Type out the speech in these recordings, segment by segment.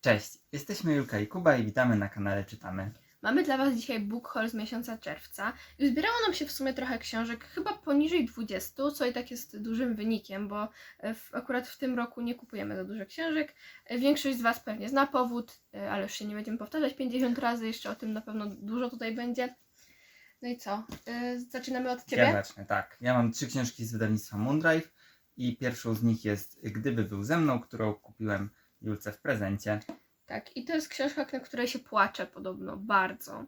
Cześć, jesteśmy Julka i Kuba i witamy na kanale Czytamy. Mamy dla Was dzisiaj book haul z miesiąca czerwca i zbierało nam się w sumie trochę książek, chyba poniżej 20, co i tak jest dużym wynikiem, bo e, w, akurat w tym roku nie kupujemy za dużo książek. E, Większość z Was pewnie zna powód, e, ale już się nie będziemy powtarzać 50 razy, jeszcze o tym na pewno dużo tutaj będzie. No i co? Zaczynamy od Ciebie? Ja zacznę, tak. Ja mam trzy książki z wydawnictwa Moondrive i pierwszą z nich jest Gdyby był ze mną, którą kupiłem Julce w prezencie. Tak, i to jest książka, na której się płacze podobno bardzo.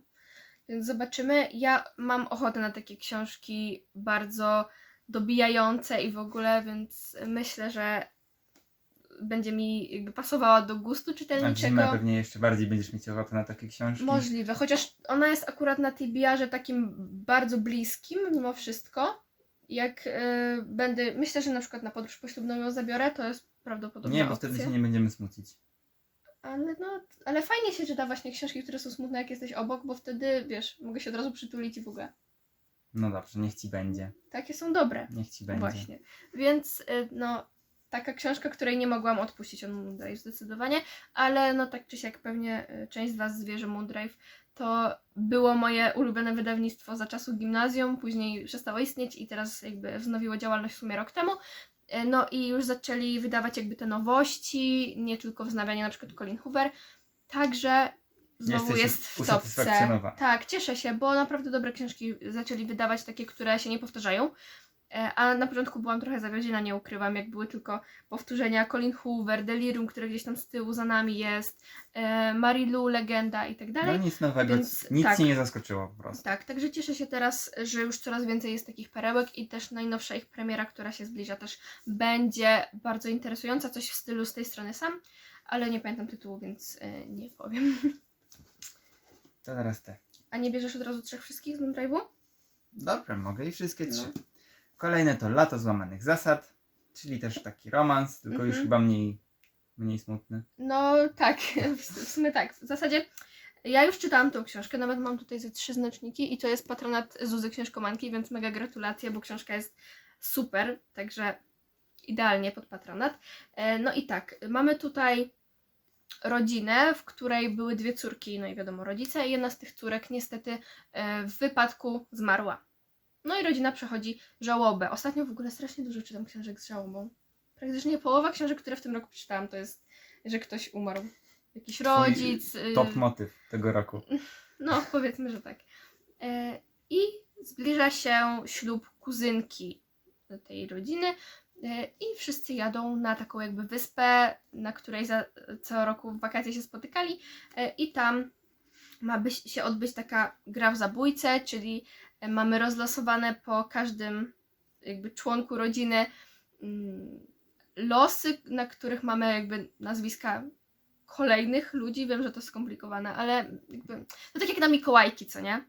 Więc zobaczymy. Ja mam ochotę na takie książki bardzo dobijające i w ogóle, więc myślę, że będzie mi jakby pasowała do gustu A w zimę czytelniczego. pewnie jeszcze bardziej będziesz mieć ochotę na takie książki. Możliwe, chociaż ona jest akurat na TBR-ze takim bardzo bliskim mimo wszystko. Jak y, będę, myślę, że na przykład na podróż poślubną ją zabiorę, to jest prawdopodobna Nie, bo wtedy się nie będziemy smucić. Ale no, ale fajnie się czyta właśnie książki, które są smutne, jak jesteś obok, bo wtedy, wiesz, mogę się od razu przytulić i w ogóle. No dobrze, niech ci będzie. Takie są dobre. Niech ci będzie. Właśnie. Więc, y, no, taka książka, której nie mogłam odpuścić od Moondrive zdecydowanie, ale no tak czy siak pewnie y, część z Was zwierzy Moondrive. To było moje ulubione wydawnictwo za czasu gimnazjum, później przestało istnieć i teraz jakby wznowiło działalność w sumie rok temu. Y, No i już zaczęli wydawać jakby te nowości, nie tylko wznawianie na przykład Colin Hoover. Także znowu Jesteś jest w topce. Tak, cieszę się, bo naprawdę dobre książki zaczęli wydawać, takie, które się nie powtarzają. E, A na początku byłam trochę zawiedziona, nie ukrywam, jak były tylko powtórzenia Colin Hoover, Delirium, które gdzieś tam z tyłu za nami jest, e, Marilu, Legenda i tak No dalej. nic nowego, Więc nic tak. nie zaskoczyło po prostu. Tak, także cieszę się teraz, że już coraz więcej jest takich perełek i też najnowsza ich premiera, która się zbliża, też będzie bardzo interesująca, coś w stylu z tej strony sam, ale nie pamiętam tytułu, więc e, nie powiem. To teraz te. A nie bierzesz od razu trzech wszystkich z Moondrive'u? Dobrze, mogę i wszystkie trzy. No. Kolejne to Lato złamanych zasad, czyli też taki romans, tylko już Mhm. chyba mniej, mniej smutny. No tak, w w sumie tak. W zasadzie ja już czytałam tą książkę, nawet mam tutaj ze trzy znaczniki i to jest patronat Zuzy Książkomanki, więc mega gratulacje, bo książka jest super, także idealnie pod patronat. E, No i tak, mamy tutaj rodzinę, w której były dwie córki, no i wiadomo rodzice, i jedna z tych córek niestety e, w wypadku zmarła. No i rodzina przechodzi żałobę. Ostatnio w ogóle strasznie dużo czytam książek z żałobą. Praktycznie połowa książek, które w tym roku przeczytałam, to jest, że ktoś umarł. Jakiś rodzic. y, Top motyw tego roku. no, powiedzmy, że tak. E, I zbliża się ślub kuzynki tej rodziny. e, I wszyscy jadą na taką jakby wyspę, na której za, co roku w wakacje się spotykali. e, I tam ma być, się odbyć taka gra w zabójcę, czyli mamy rozlosowane po każdym jakby członku rodziny mm, losy, na których mamy jakby nazwiska kolejnych ludzi. Wiem, że to skomplikowane, ale jakby, no tak jak na Mikołajki, co nie?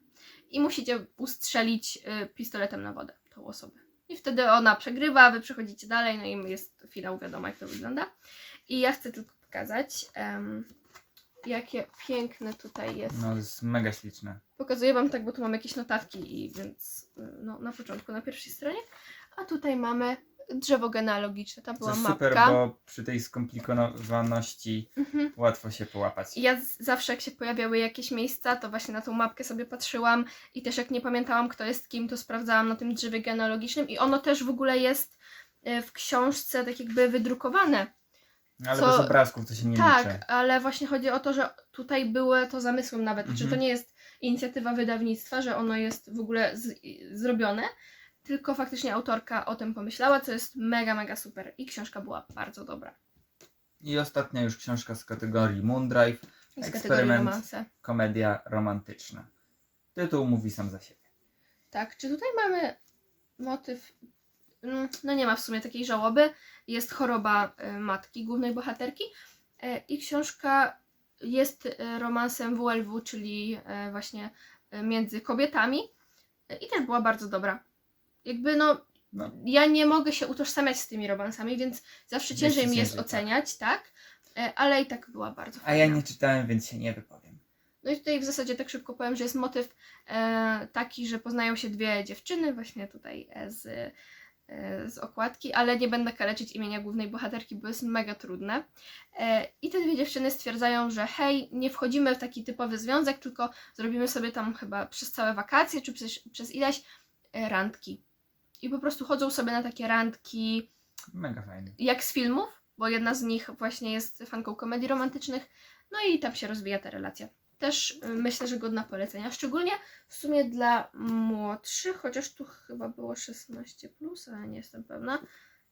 I musicie ustrzelić y, pistoletem na wodę tą osobę. I wtedy ona przegrywa, wy przechodzicie dalej, no i jest finał, wiadomo jak to wygląda. I ja chcę tylko pokazać, em, jakie piękne tutaj jest. No, jest mega śliczne. Pokazuję Wam tak, bo tu mam jakieś notatki, i więc no, na początku, na pierwszej stronie. A tutaj mamy drzewo genealogiczne, ta To była jest mapka. super, bo przy tej skomplikowaności Mhm. łatwo się połapać. Ja z- zawsze jak się pojawiały jakieś miejsca, to właśnie na tą mapkę sobie patrzyłam i też jak nie pamiętałam kto jest kim, to sprawdzałam na tym drzewie genealogicznym i ono też w ogóle jest e, w książce tak jakby wydrukowane. Ale co- bez obrazków to się nie tak, liczy. ale właśnie chodzi o to, że tutaj było to zamysłem nawet, Mhm. że to nie jest inicjatywa wydawnictwa, że ono jest w ogóle z, zrobione, tylko faktycznie autorka o tym pomyślała, co jest mega, mega super i książka była bardzo dobra. I ostatnia już książka z kategorii Moondrive, Z kategorii Eksperyment. romanse. komedia romantyczna. Tytuł mówi sam za siebie. Tak, czy tutaj mamy motyw. Mm, No nie ma w sumie takiej żałoby. Jest choroba e, matki głównej bohaterki. e, I książka jest e, romansem WLW, czyli właśnie między kobietami. I też była bardzo dobra. Jakby no, No. ja nie mogę się utożsamiać z tymi romansami, więc zawsze ciężej mi jest tak. oceniać, tak? E, Ale i tak była bardzo A ja fajna. nie czytałem, więc się nie wypowiem. No i tutaj w zasadzie tak szybko powiem, że jest motyw taki, że poznają się dwie dziewczyny, właśnie tutaj z, z okładki, ale nie będę kaleczyć imienia głównej bohaterki, bo jest mega trudne. E, I te dwie dziewczyny stwierdzają, że hej, nie wchodzimy w taki typowy związek, tylko zrobimy sobie tam chyba przez całe wakacje, czy przez, przez ileś e, randki. I po prostu chodzą sobie na takie randki, Mega fajny. jak z filmów, bo jedna z nich właśnie jest fanką komedii romantycznych, no i tam się rozwija ta relacja. Też y, myślę, że godna polecenia, szczególnie w sumie dla młodszych, chociaż tu chyba było 16, plus, ale nie jestem pewna.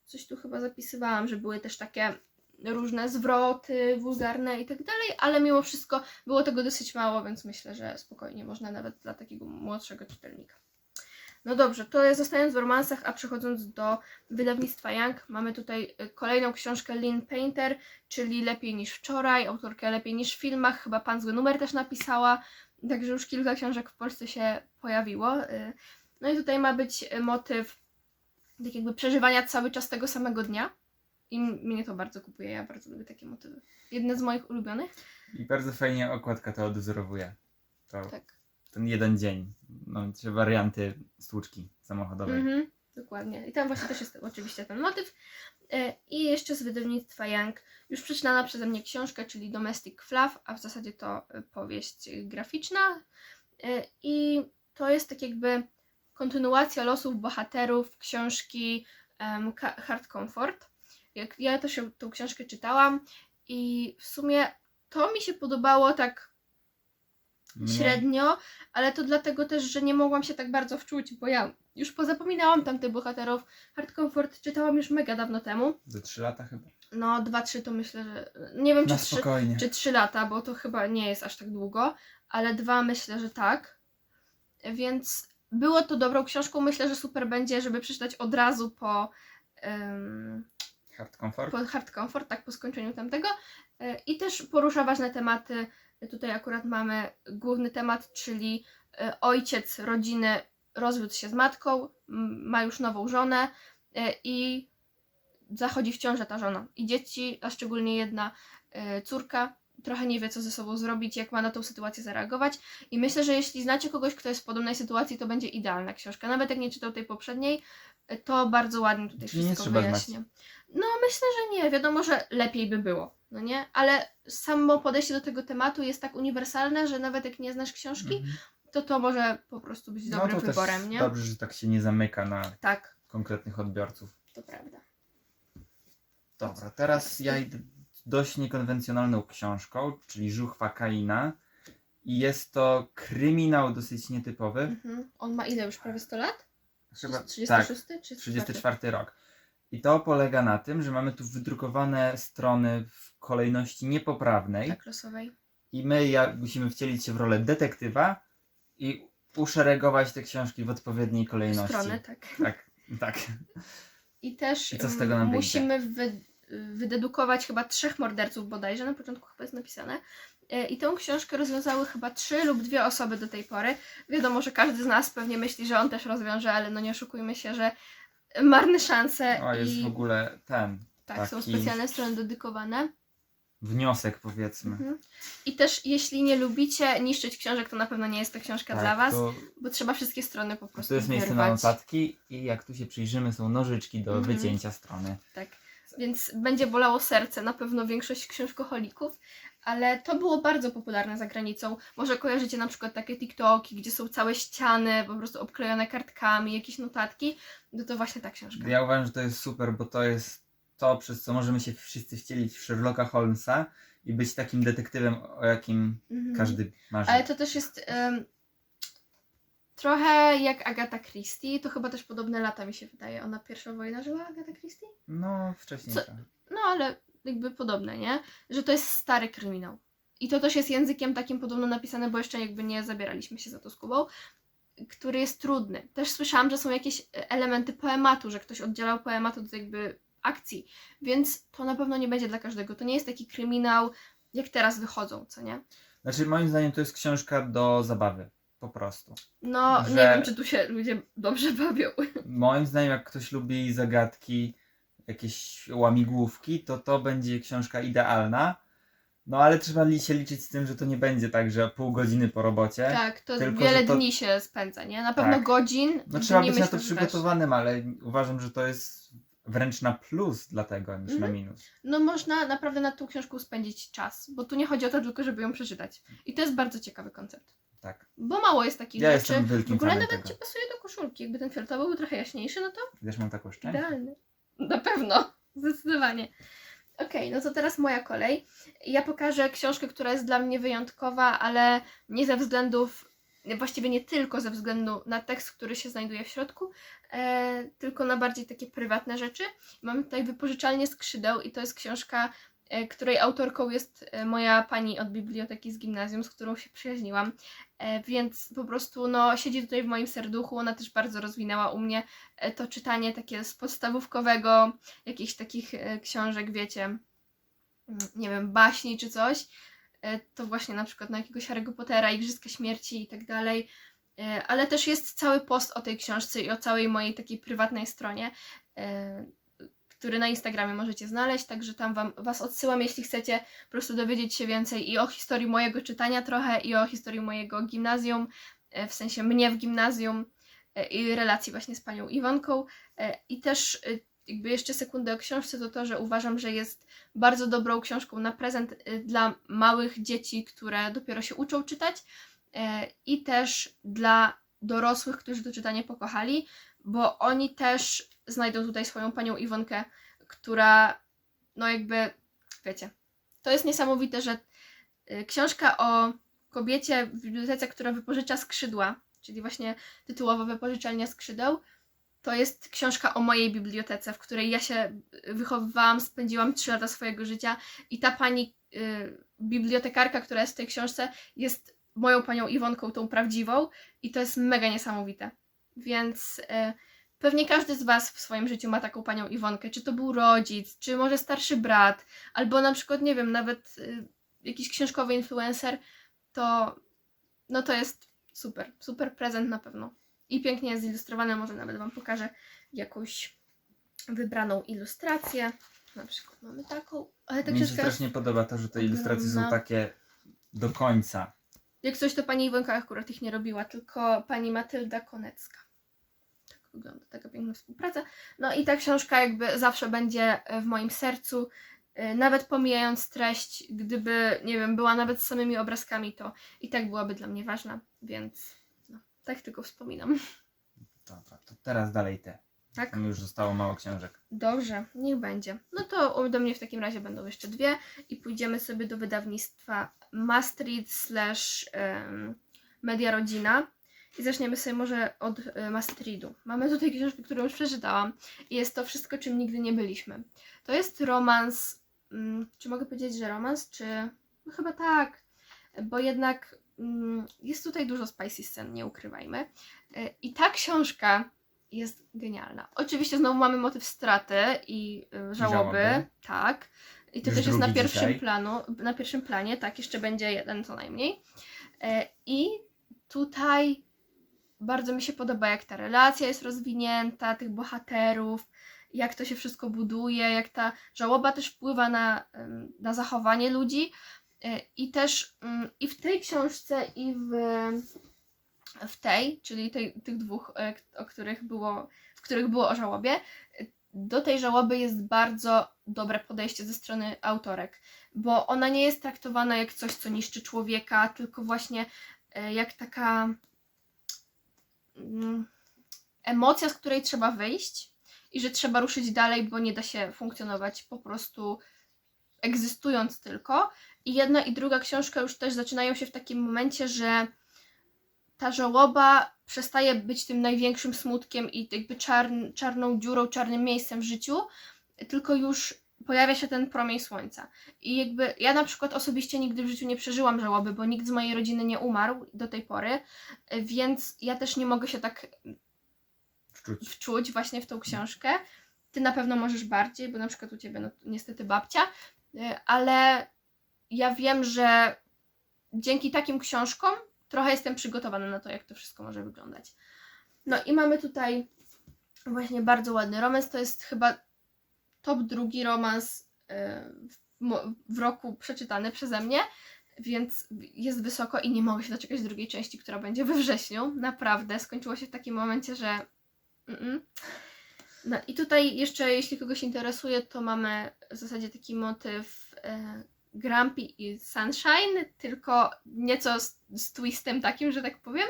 Coś tu chyba zapisywałam, że były też takie różne zwroty wulgarne i tak dalej, ale mimo wszystko było tego dosyć mało, więc myślę, że spokojnie można nawet dla takiego młodszego czytelnika. No dobrze, to jest zostając w romansach, a przechodząc do wydawnictwa Young, mamy tutaj y, kolejną książkę Lynn Painter, czyli Lepiej niż wczoraj, autorkę Lepiej niż w filmach, chyba Pan Zły Numer też napisała, także już kilka książek w Polsce się pojawiło. y. No i tutaj ma być y, motyw tak jakby przeżywania cały czas tego samego dnia i mnie to bardzo kupuje, ja bardzo lubię takie motywy. Jedne z moich ulubionych. I bardzo fajnie okładka to odwzorowuje. To Tak. Ten jeden dzień. No, trzy warianty stłuczki samochodowej. Mhm, dokładnie. I tam właśnie też jest oczywiście ten motyw. E, I jeszcze z wydawnictwa Young, już przeczytana przeze mnie książka, czyli Domestic Fluff, a w zasadzie to e, powieść graficzna. E, I to jest tak jakby kontynuacja losów bohaterów książki Ka- Hard Comfort. Jak ja się tą książkę czytałam i w sumie to mi się podobało tak średnio, ale to dlatego też, że nie mogłam się tak bardzo wczuć, bo ja już pozapominałam tamtych bohaterów. Hard Comfort czytałam już mega dawno temu. Ze trzy lata chyba. No, dwa, trzy to myślę, że. Nie wiem, czy trzy, czy trzy lata, bo to chyba nie jest aż tak długo, ale dwa myślę, że tak. Więc było to dobrą książką. Myślę, że super będzie, żeby przeczytać od razu po. em, Hard comfort. po Hard Comfort, tak po skończeniu tamtego. E, I też porusza ważne tematy. Tutaj akurat mamy główny temat, czyli e, ojciec rodziny rozwiódł się z matką, ma już nową żonę e, i zachodzi w ciążę ta żona. I dzieci, a szczególnie jedna e, córka, trochę nie wie, co ze sobą zrobić, jak ma na tą sytuację zareagować. I myślę, że jeśli znacie kogoś, kto jest w podobnej sytuacji, to będzie idealna książka. Nawet jak nie czytał tej poprzedniej, to bardzo ładnie tutaj Czyli nie wszystko trzeba znać. wyjaśnia. No, myślę, że nie. Wiadomo, że lepiej by było, no nie? Ale samo podejście do tego tematu jest tak uniwersalne, że nawet jak nie znasz książki, Mhm. to to może po prostu być No dobrym to też wyborem, nie? Dobrze, że tak się nie zamyka na Tak, konkretnych odbiorców. to prawda. Dobra, teraz ja idę dość niekonwencjonalną książką, czyli Żuchwa Kaina. I jest to kryminał dosyć nietypowy. Mhm. On ma ile już? Prawie 100 lat? Chyba, tak, 36 czy 34 rok. I to polega na tym, że mamy tu wydrukowane strony w kolejności niepoprawnej. Tak, losowej. I my ja, musimy wcielić się w rolę detektywa i uszeregować te książki w odpowiedniej kolejności. Strony, tak. Tak, tak. I też I co z mm, tego nam musimy wy, wydedukować chyba trzech morderców bodajże, na początku chyba jest napisane. E, I tą książkę rozwiązały chyba trzy lub dwie osoby do tej pory. Wiadomo, że każdy z nas pewnie myśli, że on też rozwiąże, ale no nie oszukujmy się, że marne szanse O, jest i w ogóle ten tak, są taki- specjalne strony dedykowane. wniosek, powiedzmy. Mhm. I też jeśli nie lubicie niszczyć książek, to na pewno nie jest to książka Tak, dla Was, To, bo trzeba wszystkie strony po prostu to jest miejsce na wyrwać. notatki i jak tu się przyjrzymy, są nożyczki do Mhm. wycięcia strony. Tak, więc będzie bolało serce na pewno większość książkoholików, ale to było bardzo popularne za granicą. Może kojarzycie na przykład takie TikToki, gdzie są całe ściany po prostu obklejone kartkami, jakieś notatki, no to właśnie ta książka. Ja uważam, że to jest super, bo to jest to, przez co możemy się wszyscy wcielić w Sherlocka Holmesa i być takim detektywem, o jakim Mhm. każdy marzy. Ale to też jest em, trochę jak Agata Christie, to chyba też podobne lata mi się wydaje. Ona pierwsza wojna żyła, Agata Christie? No, wcześniej Co-. No ale jakby podobne, nie? Że to jest stary kryminał. I to też jest językiem takim podobno napisane, bo jeszcze jakby nie zabieraliśmy się za to z Kubą, który jest trudny. Też słyszałam, że są jakieś e, elementy poematu, że ktoś oddzielał poemat od jakby akcji, więc to na pewno nie będzie dla każdego. To nie jest taki kryminał, jak teraz wychodzą, co nie? Znaczy, moim zdaniem to jest książka do zabawy. Po prostu. No, Że- nie wiem, czy tu się ludzie dobrze bawią. Moim zdaniem, jak ktoś lubi zagadki, jakieś łamigłówki, to to będzie książka idealna. No ale trzeba li- się liczyć z tym, że to nie będzie tak, że pół godziny po robocie. Tak, to Tylko, wiele to- dni się spędza, nie? Na pewno Tak. godzin. No trzeba być na to że też. przygotowanym, ale uważam, że to jest wręcz na plus dlatego niż na Mhm. minus. No można naprawdę nad tą książką spędzić czas, bo tu nie chodzi o to tylko, żeby ją przeczytać. I to jest bardzo ciekawy koncept. Tak. Bo mało jest takich Ja rzeczy. jestem W ogóle nawet tego. ci pasuje do koszulki. Jakby ten fioletowy był trochę jaśniejszy, no to Wiesz, mam taką szczękę. idealny. Na pewno. Zdecydowanie. Okej, no to teraz moja kolej. Ja pokażę książkę, która jest dla mnie wyjątkowa, ale nie ze względów, właściwie nie tylko ze względu na tekst, który się znajduje w środku, e, tylko na bardziej takie prywatne rzeczy. Mamy tutaj wypożyczalnię skrzydeł i to jest książka, której autorką jest e, moja pani od biblioteki z gimnazjum, z którą się przyjaźniłam. E, więc po prostu no, siedzi tutaj w moim serduchu. Ona też bardzo rozwinęła u mnie e, to czytanie takie z podstawówkowego, jakichś takich e, książek, wiecie, mm, nie wiem, baśni czy coś. E, To właśnie na przykład na jakiegoś Harry'ego Pottera, Igrzyska Śmierci i tak dalej. E, Ale też jest cały post o tej książce i o całej mojej takiej prywatnej stronie, e, który na Instagramie możecie znaleźć, także tam wam, Was odsyłam, jeśli chcecie po prostu dowiedzieć się więcej i o historii mojego czytania trochę, i o historii mojego gimnazjum, e, w sensie mnie w gimnazjum e, i relacji właśnie z panią Iwonką. E, I też jakby jeszcze sekundę o książce, to to, że uważam, że jest bardzo dobrą książką na prezent dla małych dzieci, które dopiero się uczą czytać i też dla dorosłych, którzy to czytanie pokochali, bo oni też znajdą tutaj swoją panią Iwonkę, która no jakby, wiecie, to jest niesamowite, że y, książka o kobiecie w bibliotece, która wypożycza skrzydła, czyli właśnie tytułowa wypożyczalnia skrzydeł, to jest książka o mojej bibliotece, w której ja się wychowywałam, spędziłam 3 lata swojego życia i ta pani y, bibliotekarka, która jest w tej książce, jest moją panią Iwonką, tą prawdziwą i to jest mega niesamowite. Więc y, pewnie każdy z Was w swoim życiu ma taką panią Iwonkę, czy to był rodzic, czy może starszy brat, albo na przykład, nie wiem, nawet y, jakiś książkowy influencer, to no to jest super, super prezent na pewno. I pięknie jest zilustrowane, może nawet Wam pokażę jakąś wybraną ilustrację. Na przykład mamy taką, ale ta Mi się strasznie podoba to, że te ilustracje są ogromna. takie do końca. jak coś to pani Iwonka akurat ich nie robiła, tylko pani Matylda Konecka. Wygląda taka piękna współpraca. No i ta książka jakby zawsze będzie e, w moim sercu, e, nawet pomijając treść, gdyby, nie wiem, była nawet z samymi obrazkami, to i tak byłaby dla mnie ważna, więc no, tak tylko wspominam. Dobra, to teraz dalej te. Tak? Tam już zostało mało książek. Dobrze, niech będzie. No to do mnie w takim razie będą jeszcze dwie i pójdziemy sobie do wydawnictwa Mastrid slash Media Rodzina i zaczniemy sobie może od e, Mastridu. Mamy tutaj książkę, którą już przeczytałam i jest to Wszystko, czym nigdy nie byliśmy. To jest romans, mm, czy mogę powiedzieć, że romans, czy... No chyba tak, bo jednak mm, jest tutaj dużo spicy scen, nie ukrywajmy. E, I ta książka jest genialna. Oczywiście znowu mamy motyw straty i y, żałoby, żałoby. tak. I to Już też jest na pierwszym dzisiaj. planu, na pierwszym planie, tak, jeszcze będzie jeden co najmniej. E, I tutaj bardzo mi się podoba, jak ta relacja jest rozwinięta, tych bohaterów, jak to się wszystko buduje, jak ta żałoba też wpływa na, na zachowanie ludzi. E, I też mm, i w tej książce, i w, w tej, czyli tej, tych dwóch, e, o których było, w których było o żałobie, do tej żałoby jest bardzo dobre podejście ze strony autorek, bo ona nie jest traktowana jak coś, co niszczy człowieka, tylko właśnie e, jak taka emocja, z której trzeba wyjść i że trzeba ruszyć dalej, bo nie da się funkcjonować po prostu egzystując tylko. I jedna i druga książka już też zaczynają się w takim momencie, że ta żałoba przestaje być tym największym smutkiem i jakby czarn, czarną dziurą, czarnym miejscem w życiu, tylko już pojawia się ten promień słońca. I jakby ja na przykład osobiście nigdy w życiu nie przeżyłam żałoby, bo nikt z mojej rodziny nie umarł do tej pory, więc ja też nie mogę się tak Wczuć. wczuć właśnie w tą książkę. Ty na pewno możesz bardziej, bo na przykład u ciebie no, niestety babcia, y, ale ja wiem, że dzięki takim książkom trochę jestem przygotowana na to, jak to wszystko może wyglądać. No i mamy tutaj właśnie bardzo ładny romans. To jest chyba top drugi romans mo- w roku przeczytany przeze mnie, więc jest wysoko i nie mogę się doczekać drugiej części, która będzie we wrześniu. Naprawdę, skończyło się w takim momencie, że. No i tutaj jeszcze, jeśli kogoś interesuje, to mamy w zasadzie taki motyw e, Grumpy i Sunshine, tylko nieco z, z twistem takim, że tak powiem.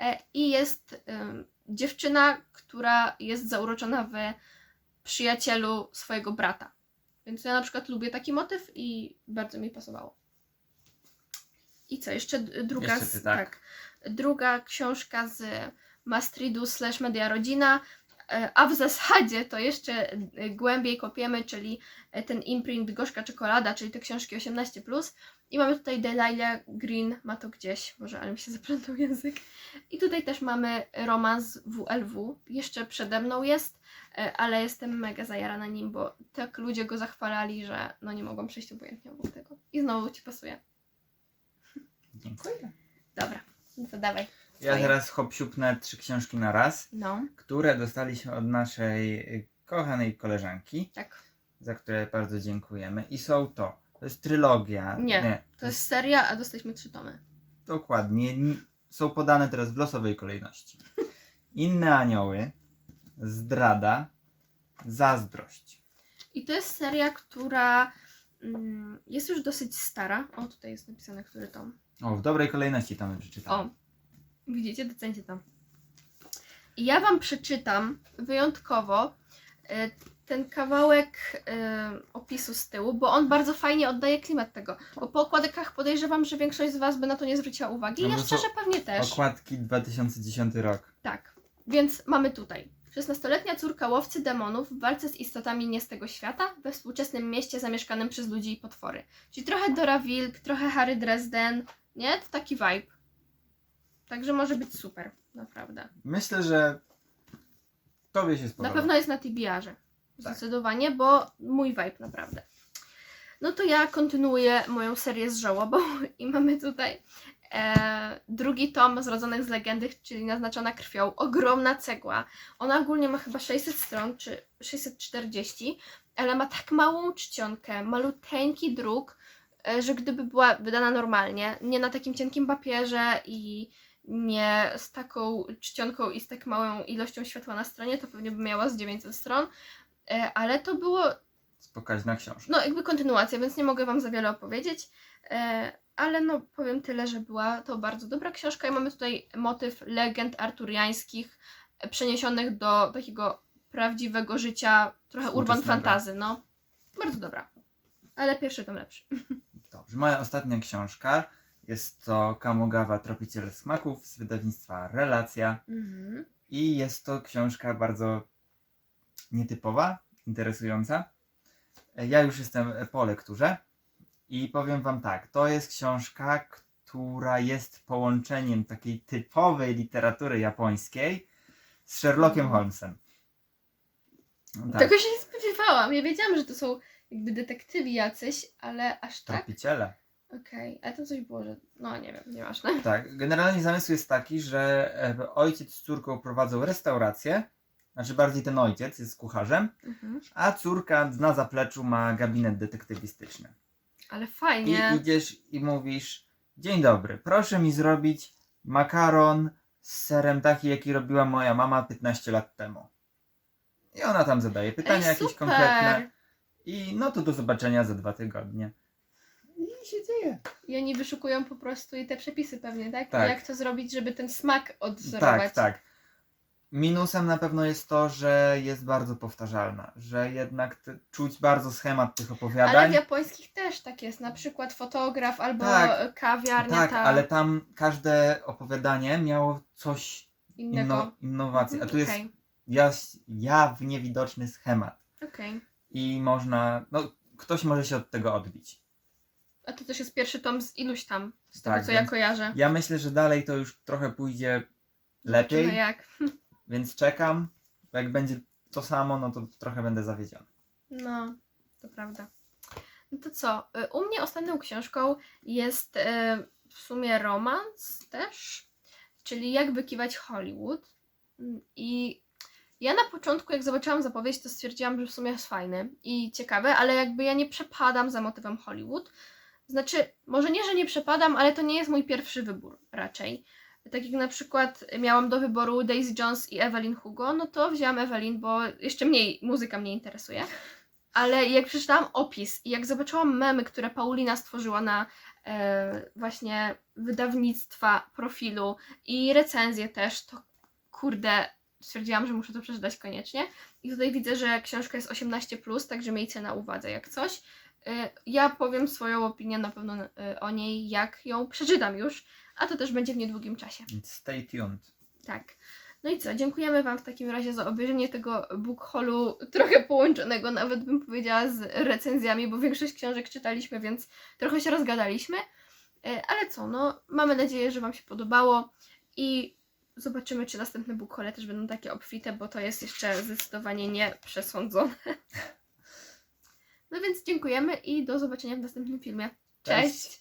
E, I jest dziewczyna, która jest zauroczona w przyjacielu swojego brata. Więc ja na przykład lubię taki motyw i bardzo mi pasowało. I co, jeszcze druga, Jeszcze ty, z, tak. druga książka z Mastridu slash Media Rodzina, a w zasadzie to jeszcze e, głębiej kopiemy, czyli e, ten imprint Gorzka Czekolada, czyli te książki 18+. I mamy tutaj Delilah Green, ma to gdzieś, może, ale mi się zaplątał język. I tutaj też mamy romans WLW, jeszcze przede mną jest, e, ale jestem mega zajarana nim, bo tak ludzie go zachwalali, że no nie mogłam przejść obojętnie obok tego. I znowu Ci pasuje. Dziękuję. Dobra, no to dawaj. Ja teraz hopsiupnę trzy książki na raz, No, które dostaliśmy od naszej y, kochanej koleżanki, tak. za które bardzo dziękujemy. I są to, to jest trylogia. Nie, To jest seria, a dostaliśmy trzy tomy. Dokładnie. N- Są podane teraz w losowej kolejności. Inne anioły, zdrada, zazdrość. I to jest seria, która mm, jest już dosyć stara. O, tutaj jest napisane, który tom. O, w dobrej kolejności tam O, przeczytałem. Widzicie, docencie to. I ja Wam przeczytam wyjątkowo e, ten kawałek e, opisu z tyłu, bo on bardzo fajnie oddaje klimat tego. Bo po okładkach podejrzewam, że większość z Was by na to nie zwróciła uwagi. No ja szczerze pewnie też. Okładki 2010 rok. Tak, więc mamy tutaj. 16-letnia córka łowcy demonów w walce z istotami nie z tego świata we współczesnym mieście zamieszkanym przez ludzi i potwory. Czyli trochę Dora Wilk, trochę Harry Dresden, nie? To taki vibe. Także może być super, naprawdę. Myślę, że tobie się Na spodoba. pewno jest na TBR-ze. Zdecydowanie, bo mój vibe naprawdę. No to ja kontynuuję moją serię z żałobą i mamy tutaj e, drugi tom Zrodzonych z Legendy, czyli Naznaczona Krwią. Ogromna cegła. Ona ogólnie ma chyba 600 stron, czy 640, ale ma tak małą czcionkę, maluteńki druk, e, że gdyby była wydana normalnie, nie na takim cienkim papierze i nie z taką czcionką i z tak małą ilością światła na stronie, to pewnie by miała z 900 stron, E, ale to było Pokaźna książka. no jakby kontynuacja, więc nie mogę Wam za wiele opowiedzieć. E, ale no powiem tyle, że była to bardzo dobra książka i mamy tutaj motyw legend arturiańskich przeniesionych do takiego prawdziwego życia, trochę urban fantazy, no. Bardzo dobra. Ale pierwszy tom lepszy. Dobrze. Moja ostatnia książka jest to Kamogawa Tropiciel Smaków z wydawnictwa Relacja. Mhm. I jest to książka bardzo nietypowa, interesująca. Ja już jestem po lekturze i powiem Wam tak, to jest książka, która jest połączeniem takiej typowej literatury japońskiej z Sherlockiem Mhm. Holmesem. Tak, Tego się nie spodziewałam. Ja wiedziałam, że to są jakby detektywi jacyś, ale aż tak? tropiciele. Okej, ale to coś było, że... No nie wiem, nieważne. Tak, generalnie zamysł jest taki, że e, ojciec z córką prowadzą restaurację, znaczy bardziej ten ojciec jest kucharzem, Mhm. a córka na zapleczu ma gabinet detektywistyczny. Ale I fajnie. idziesz i mówisz: Dzień dobry, proszę mi zrobić makaron z serem taki, jaki robiła moja mama 15 lat temu. I ona tam zadaje pytania Ej, jakieś super. konkretne. I no to do zobaczenia za dwa tygodnie. I się dzieje. I oni wyszukują po prostu i te przepisy pewnie, tak? Tak. Jak to zrobić, żeby ten smak odwzorować. Tak, tak. Minusem na pewno jest to, że jest bardzo powtarzalna, że jednak te, czuć bardzo schemat tych Ale opowiadań. w japońskich też tak jest, na przykład fotograf albo Tak. kawiarnia tak, ta ale tam każde opowiadanie miało coś innego. inno, innowację. A tu jest Okej, jas, jawnie widoczny schemat. okej. I można, no ktoś może się od tego odbić. A to też jest pierwszy tom z iluś tam, z Tak, tego co ja więc kojarzę. Ja myślę, że dalej to już trochę pójdzie lepiej, jak. więc czekam. Bo jak będzie to samo, no to trochę będę zawiedziony. No, to prawda. No to co? y, U mnie ostatnią książką jest y, w sumie romans też, czyli Jak wykiwać Hollywood. Mm, I Ja na początku, jak zobaczyłam zapowiedź, to stwierdziłam, że w sumie jest fajny i ciekawy, ale jakby ja nie przepadam za motywem Hollywood. Znaczy, może nie, że nie przepadam, ale to nie jest mój pierwszy wybór raczej. Tak jak na przykład miałam do wyboru Daisy Jones i Evelyn Hugo, no to wzięłam Evelyn, bo jeszcze mniej muzyka mnie interesuje. Ale jak przeczytałam opis i jak zobaczyłam memy, które Paulina stworzyła na e, właśnie wydawnictwa profilu i recenzje też, to kurde, stwierdziłam, że muszę to przeczytać koniecznie. I tutaj widzę, że książka jest 18+, także miejcie na uwadze jak coś. E, Ja powiem swoją opinię na pewno e, o niej, jak ją przeczytam już, a to też będzie w niedługim czasie. Stay tuned. Tak. No i co, dziękujemy Wam w takim razie za obejrzenie tego book haulu, trochę połączonego nawet bym powiedziała z recenzjami, bo większość książek czytaliśmy, więc trochę się rozgadaliśmy. E, Ale co, no mamy nadzieję, że Wam się podobało i zobaczymy, czy następne book haule też będą takie obfite, bo to jest jeszcze zdecydowanie nie przesądzone. No więc dziękujemy i do zobaczenia w następnym filmie. Cześć. Cześć.